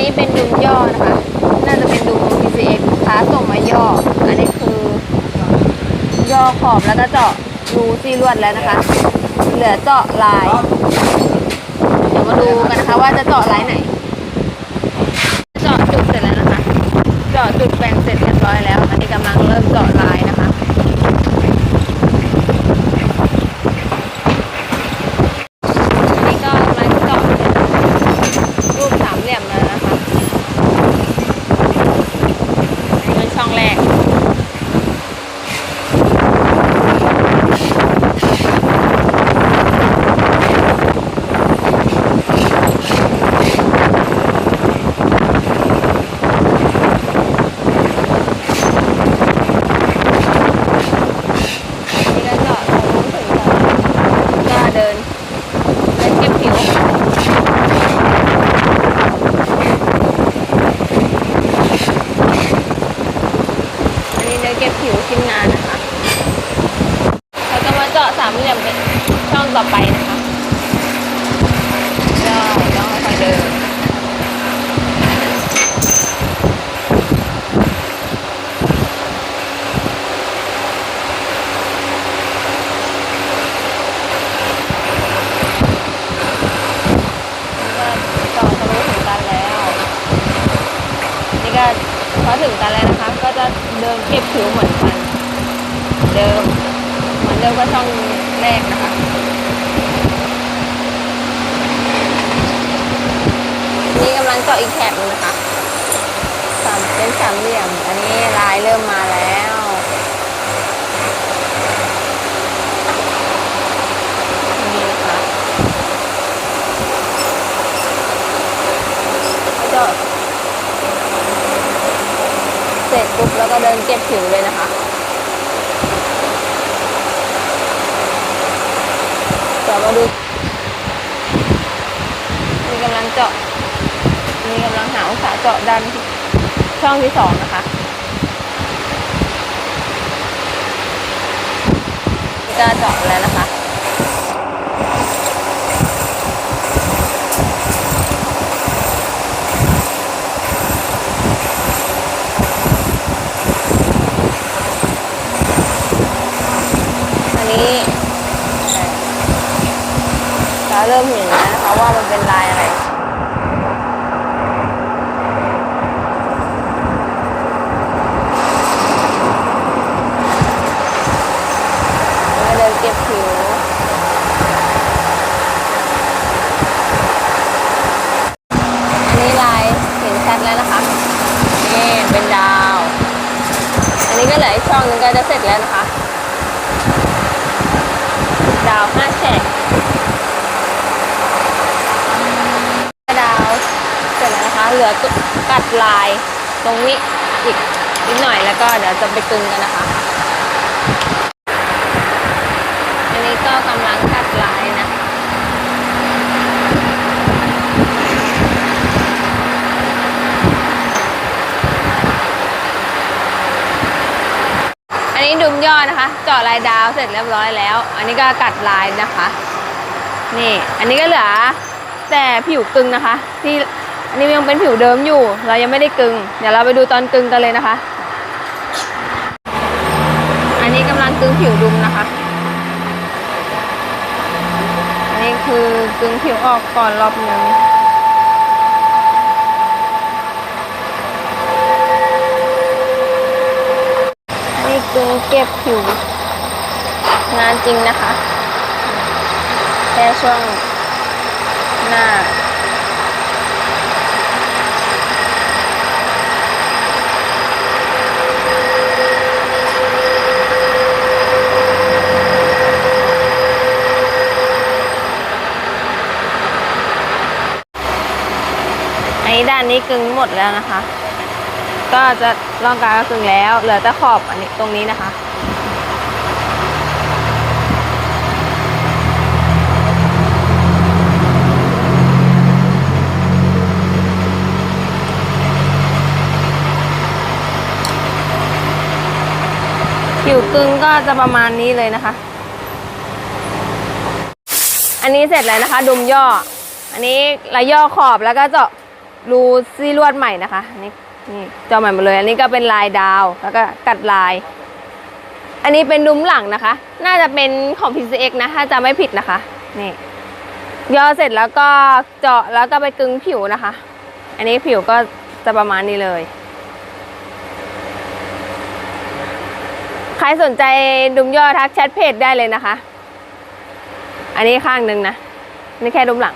นี้เป็นดุมย่อนะคะ น่าจะเป็นดุม PCX ค้าส่งมาย่อ อันนี้คือย่อขอบแล้วก็เจาะรูซี่ลวดแล้วนะคะ เหลือเจาะลาย เดี๋ยวมาดูกันนะคะ ว่าจะเจาะลายไหน เจาะจุดเสร็จแล้วนะคะ เจาะจุดแบ่งเสร็จเรียบร้อยแล้ว อันนี้กำลังเริ่มเจาะ อันนี้ก็กำลังเจาะรูปสามเหลี่ยมแล้วนะคะเป็นช่องแรก นี่ก็เจาะตรงนู้นถึงก็เดินเล่นเก็บผิว อันนี้เดินเก็บผิวชิ้นงานนะคะ แล้วก็มาเจาะสามเหลี่ยมเป็นช่องต่อไปนะคะก็ต้องค่อยๆเดิน ก็ต่อทะลุถึงกันแล้ว นี่ก็ พอถึงกันแล้วนะคะ ก็จะเดินเก็บผิวเหมือนกัน เดิมเหมือนเดิมก็ช่องแรกนะคะนี่กำลังเจาะอีกแถบนึงนะคะสามเป็นสามเหลี่ยม อันนี้ลายเริ่มมาแล้ว นี่นะคะ เจาะเสร็จปุ๊บแล้วก็เดินเก็บผิวเลยนะคะเดี๋ยวมาดู มีกำลังเจาะ มีกำลังหาองศาเจาะดันช่องที่สองนะคะจะเจาะแล้วนะคะ อันนี้ เราเริ่มเห็นแล้วนะคะว่ามันเป็นลายอะไรแล้วเดินเก็บผิวอันนี้ลายเห็นชัดแล้วนะคะ นี่เป็นดาว อันนี้ก็เหลืออีกช่องนึงก็จะเสร็จแล้วนะคะ ดาวห้าแฉกดาวเสร็จแล้วนะคะ เหลือกัดลายตรงนี้อีกนิดหน่อยแล้วก็เดี๋ยวจะไปกึงกันนะคะ อันนี้ก็กำลังกัดลายนะอันนี้ดุมย่อนะคะ เจาะลายดาวเสร็จเรียบร้อยแล้ว อันนี้ก็กัดลายนะคะ นี่ อันนี้ก็เหลือแต่ผิวกึ่งนะคะ ที่ อันนี้ยังเป็นผิวเดิมอยู่ เรายังไม่ได้กึง เดี๋ยวเราไปดูตอนกึงกันเลยนะคะ อันนี้กำลังกึงผิวดุมนะคะ อันนี้คือกึงผิวออกก่อนรอบหนึ่งนี่กึงเก็บผิว งานจริงนะคะ แค่ช่วงหน้า อันนี้ด้านนี้กึ่งหมดแล้วนะคะ ก็จะร่องกลางก็กึ่งแล้ว เหลือแต่ขอบอันนี้ตรงนี้นะคะผิวกึ่งก็จะประมาณนี้เลยนะคะ อันนี้เสร็จแล้วนะคะ ดุมย่อ อันนี้ระย่อขอบแล้วก็เจาะ รูซี่ลวดใหม่นะคะนี่นี่เจอใหม่หมดเลย อันนี้ก็เป็นลายดาวแล้วก็กัดลาย อันนี้เป็นดุมหลังนะคะ น่าจะเป็นของ PCX นะถ้าจะไม่ผิดนะคะนี่ย่อเสร็จแล้วก็เจาะแล้วก็ไปกึงผิวนะคะ อันนี้ผิวก็จะประมาณนี้เลย ใครสนใจดุมย่อทักแชทเพจได้เลยนะคะ อันนี้ข้างหนึ่งนะนี่แค่ดุมหลัง